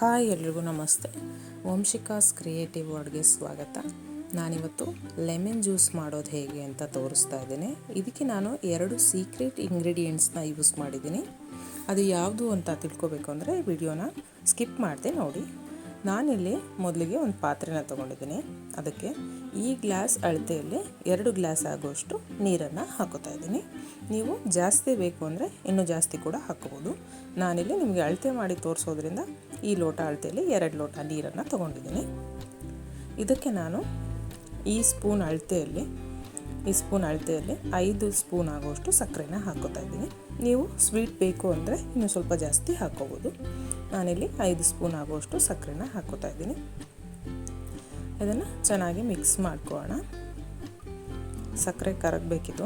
Hi ಎಲ್ರಿಗೂ ನಮಸ್ತೆ. ವಂಶಿಕಾಸ್ creative ವರ್ಡ್ಗೆ ಸ್ವಾಗತ. ನಾನಿವತ್ತು ಲೆಮನ್ ಜ್ಯೂಸ್ ಮಾಡೋದು ಹೇಗೆ ಅಂತ ತೋರಿಸ್ತಾ ಇದ್ದೀನಿ. ಇದಕ್ಕೆ ನಾನು ಎರಡು ಸೀಕ್ರೆಟ್ ಇಂಗ್ರೀಡಿಯೆಂಟ್ಸ್ನ ಯೂಸ್ ಮಾಡಿದ್ದೀನಿ. ಅದು ಯಾವುದು ಅಂತ ತಿಳ್ಕೊಬೇಕು ಅಂದರೆ ವಿಡಿಯೋನ ಸ್ಕಿಪ್ ಮಾಡಿದೆ ನೋಡಿ. ನಾನಿಲ್ಲಿ ಮೊದಲಿಗೆ ಒಂದು ಪಾತ್ರೆನ ತೊಗೊಂಡಿದ್ದೀನಿ. ಅದಕ್ಕೆ ಈ ಗ್ಲಾಸ್ ಅಳತೆಯಲ್ಲಿ ಎರಡು ಗ್ಲಾಸ್ ಆಗುವಷ್ಟು ನೀರನ್ನು ಹಾಕೋತಾ ಇದ್ದೀನಿ. ನೀವು ಜಾಸ್ತಿ ಬೇಕು ಅಂದರೆ ಇನ್ನೂ ಜಾಸ್ತಿ ಕೂಡ ಹಾಕೋಬೋದು. ನಾನಿಲ್ಲಿ ನಿಮಗೆ ಅಳತೆ ಮಾಡಿ ತೋರಿಸೋದ್ರಿಂದ ಈ ಲೋಟ ಅಳತೆಯಲ್ಲಿ ಎರಡು ಲೋಟ ನೀರನ್ನು ತೊಗೊಂಡಿದ್ದೀನಿ. ಇದಕ್ಕೆ ನಾನು ಈ ಸ್ಪೂನ್ ಅಳತೆಯಲ್ಲಿ, ಈ ಸ್ಪೂನ್ ಅಳತೆಯಲ್ಲಿ ಐದು ಸ್ಪೂನ್ ಆಗುವಷ್ಟು ಸಕ್ಕರೆನ ಹಾಕೋತಾ ಇದ್ದೀನಿ. ನೀವು ಸ್ವೀಟ್ ಬೇಕು ಅಂದರೆ ಇನ್ನೂ ಸ್ವಲ್ಪ ಜಾಸ್ತಿ ಹಾಕೋಬೋದು ನಾನಿಲ್ಲಿ ಐದು ಸ್ಪೂನ್ ಆಗುವಷ್ಟು ಸಕ್ಕರೆನ ಹಾಕೋತಾ ಇದ್ದೀನಿ. ಇದನ್ನು ಚೆನ್ನಾಗಿ ಮಿಕ್ಸ್ ಮಾಡ್ಕೊಳ್ಳೋಣ. ಸಕ್ಕರೆ ಕರಗಬೇಕಿತ್ತು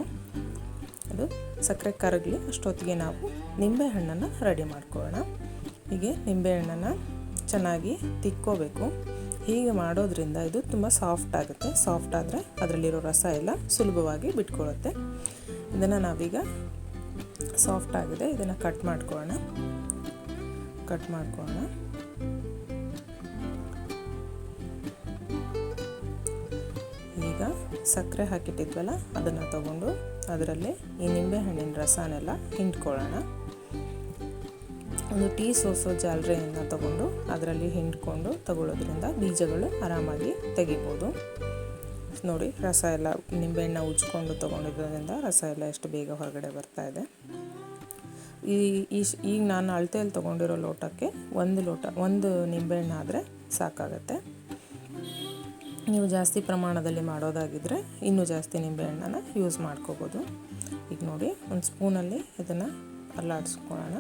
ಅದು ಸಕ್ಕರೆ ಕರಗಲಿ ಅಷ್ಟೊತ್ತಿಗೆ ನಾವು ನಿಂಬೆಹಣ್ಣನ್ನು ರೆಡಿ ಮಾಡ್ಕೊಳ್ಳೋಣ. ಹೀಗೆ ನಿಂಬೆಹಣ್ಣನ್ನು ಚೆನ್ನಾಗಿ ತಿಕ್ಕೋಬೇಕು. ಹೀಗೆ ಮಾಡೋದ್ರಿಂದ ಇದು ತುಂಬ ಸಾಫ್ಟ್ ಆಗುತ್ತೆ. ಸಾಫ್ಟ್ ಆದರೆ ಅದರಲ್ಲಿರೋ ರಸ ಎಲ್ಲ ಸುಲಭವಾಗಿ ಬಿಟ್ಕೊಳ್ಳುತ್ತೆ. ಇದನ್ನು ನಾವೀಗ ಸಾಫ್ಟ್ ಆಗಿದೆ. ಇದನ್ನು ಕಟ್ ಮಾಡ್ಕೊಳ್ಳೋಣ. ಕಟ್ ಮಾಡ್ಕೊಳ್ಳೋಣ. ಈಗ ಸಕ್ಕರೆ ಹಾಕಿಟ್ಟಿದ್ವಲ್ಲ, ಅದನ್ನು ತಗೊಂಡು ಅದರಲ್ಲಿ ಈ ನಿಂಬೆಹಣ್ಣಿನ ರಸನೆಲ್ಲ ಹಿಂಡ್ಕೊಳ್ಳೋಣ. ಒಂದು ಟೀ ಸೋಸೋ ಜಾಲರೆಯನ್ನು ತಗೊಂಡು ಅದರಲ್ಲಿ ಹಿಂಡ್ಕೊಂಡು ತಗೊಳ್ಳೋದ್ರಿಂದ ಬೀಜಗಳು ಆರಾಮಾಗಿ ತೆಗಿಬೋದು. ನೋಡಿ, ರಸ ಎಲ್ಲ ನಿಂಬೆಹಣ್ಣ ಉಜ್ಕೊಂಡು ತೊಗೊಂಡಿರೋದ್ರಿಂದ ರಸ ಎಲ್ಲ ಎಷ್ಟು ಬೇಗ ಹೊರಗಡೆ ಬರ್ತಾ ಇದೆ. ಈ ಈಗ ನಾನು ಅಳತೆಯಲ್ಲಿ ತೊಗೊಂಡಿರೋ ಲೋಟಕ್ಕೆ ಒಂದು ಲೋಟ, ಒಂದು ನಿಂಬೆಹಣ್ಣು ಆದರೆ ಸಾಕಾಗತ್ತೆ. ನೀವು ಜಾಸ್ತಿ ಪ್ರಮಾಣದಲ್ಲಿ ಮಾಡೋದಾಗಿದ್ದರೆ ಇನ್ನೂ ಜಾಸ್ತಿ ನಿಂಬೆಹಣ್ಣನ್ನು ಯೂಸ್ ಮಾಡ್ಕೋಬೋದು. ಈಗ ನೋಡಿ, ಒಂದು ಸ್ಪೂನಲ್ಲಿ ಇದನ್ನು ಅಲ್ಲಾಡಿಸ್ಕೊಳ್ಳೋಣ.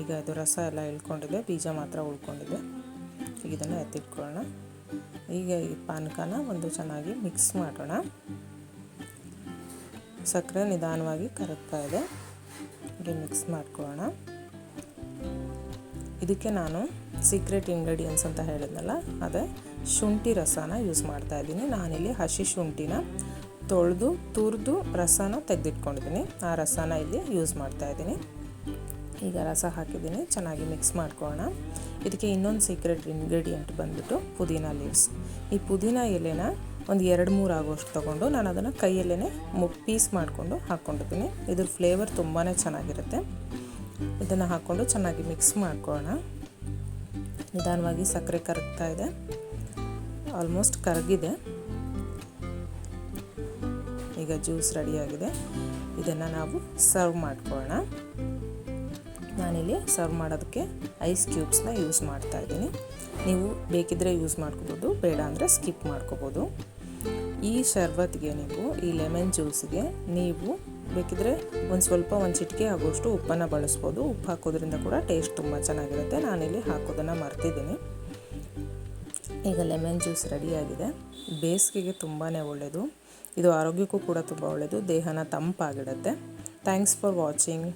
ಈಗ ಅದು ರಸ ಎಲ್ಲ ಇಳ್ಕೊಂಡಿದೆ, ಬೀಜ ಮಾತ್ರ ಉಳ್ಕೊಂಡಿದೆ. ಈಗ ಇದನ್ನು ಎತ್ತಿಟ್ಕೊಳ್ಳೋಣ. ಈಗ ಈ ಪಾನಕನ ಒಂದು ಚೆನ್ನಾಗಿ ಮಿಕ್ಸ್ ಮಾಡೋಣ. ಸಕ್ಕರೆ ನಿಧಾನವಾಗಿ ಕರಗ್ತಾ ಇದೆ. ಹೀಗೆ ಮಿಕ್ಸ್ ಮಾಡ್ಕೊಳ್ಳೋಣ. ಇದಕ್ಕೆ ನಾನು ಸೀಕ್ರೆಟ್ ಇಂಗ್ರೀಡಿಯೆಂಟ್ಸ್ ಅಂತ ಹೇಳಿದ್ನಲ್ಲ, ಅದೇ ಶುಂಠಿ ರಸನ ಯೂಸ್ ಮಾಡ್ತಾ ಇದ್ದೀನಿ. ನಾನಿಲ್ಲಿ ಹಸಿ ಶುಂಠಿನ ತೊಳೆದು, ತುರಿದು ರಸನ ತೆಗೆದಿಟ್ಕೊಂಡಿದ್ದೀನಿ. ಆ ರಸನ ಇಲ್ಲಿ ಯೂಸ್ ಮಾಡ್ತಾ ಇದ್ದೀನಿ. ಈಗ ರಸ ಹಾಕಿದ್ದೀನಿ. ಚೆನ್ನಾಗಿ ಮಿಕ್ಸ್ ಮಾಡ್ಕೊಳ್ಳೋಣ. ಇದಕ್ಕೆ ಇನ್ನೊಂದು ಸೀಕ್ರೆಟ್ ಇಂಗ್ರೀಡಿಯೆಂಟ್ ಬಂದುಬಿಟ್ಟು ಪುದೀನ ಲೀವ್ಸ್ ಈ ಪುದೀನ ಎಲೆನ ಒಂದು ಎರಡು ಮೂರು ಆಗೋಷ್ಟು ತೊಗೊಂಡು ನಾನು ಅದನ್ನು ಕೈಯಲ್ಲೇ ಮು ಪೀಸ್ ಮಾಡಿಕೊಂಡು ಹಾಕ್ಕೊಂಡಿದ್ದೀನಿ ಇದ್ರ ಫ್ಲೇವರ್ ತುಂಬಾ ಚೆನ್ನಾಗಿರುತ್ತೆ. ಇದನ್ನು ಹಾಕ್ಕೊಂಡು ಚೆನ್ನಾಗಿ ಮಿಕ್ಸ್ ಮಾಡ್ಕೊಳ್ಳೋಣ. ನಿಧಾನವಾಗಿ ಸಕ್ಕರೆ ಕರಗ್ತಾ ಇದೆ. ಆಲ್ಮೋಸ್ಟ್ ಕರಗಿದೆ. ಈಗ ಜ್ಯೂಸ್ ರೆಡಿಯಾಗಿದೆ ಇದನ್ನು ನಾವು ಸರ್ವ್ ಮಾಡ್ಕೊಳ್ಳೋಣ. ನಾನಿಲ್ಲಿ ಸರ್ವ್ ಮಾಡೋದಕ್ಕೆ ಐಸ್ ಕ್ಯೂಬ್ಸ್ನ ಯೂಸ್ ಮಾಡ್ತಾ ಇದ್ದೀನಿ. ನೀವು ಬೇಕಿದ್ದರೆ ಯೂಸ್ ಮಾಡ್ಕೋಬೋದು, ಬೇಡ ಅಂದರೆ ಸ್ಕಿಪ್ ಮಾಡ್ಕೋಬೋದು. ಈ ಶರ್ಬತ್ಗೆ ನೀವು, ಈ ಲೆಮನ್ ಜ್ಯೂಸ್ಗೆ ನೀವು ಬೇಕಿದ್ರೆ ಒಂದು ಸ್ವಲ್ಪ ಒಂದು ಚಿಟಿಕೆ ಆಗೋಷ್ಟು ಉಪ್ಪನ್ನು ಬಳಸ್ಬೋದು. ಉಪ್ಪು ಹಾಕೋದ್ರಿಂದ ಕೂಡ ಟೇಸ್ಟ್ ತುಂಬ ಚೆನ್ನಾಗಿರುತ್ತೆ. ನಾನಿಲ್ಲಿ ಹಾಕೋದನ್ನು ಮರ್ತಿದ್ದೀನಿ. ಈಗ ಲೆಮನ್ ಜ್ಯೂಸ್ ರೆಡಿಯಾಗಿದೆ. ಬೇಸಿಗೆಗೆ ತುಂಬಾ ಒಳ್ಳೆಯದು ಇದು ಆರೋಗ್ಯಕ್ಕೂ ಕೂಡ ತುಂಬ ಒಳ್ಳೆಯದು ದೇಹನ ತಂಪಾಗಿಡುತ್ತೆ. Thanks for watching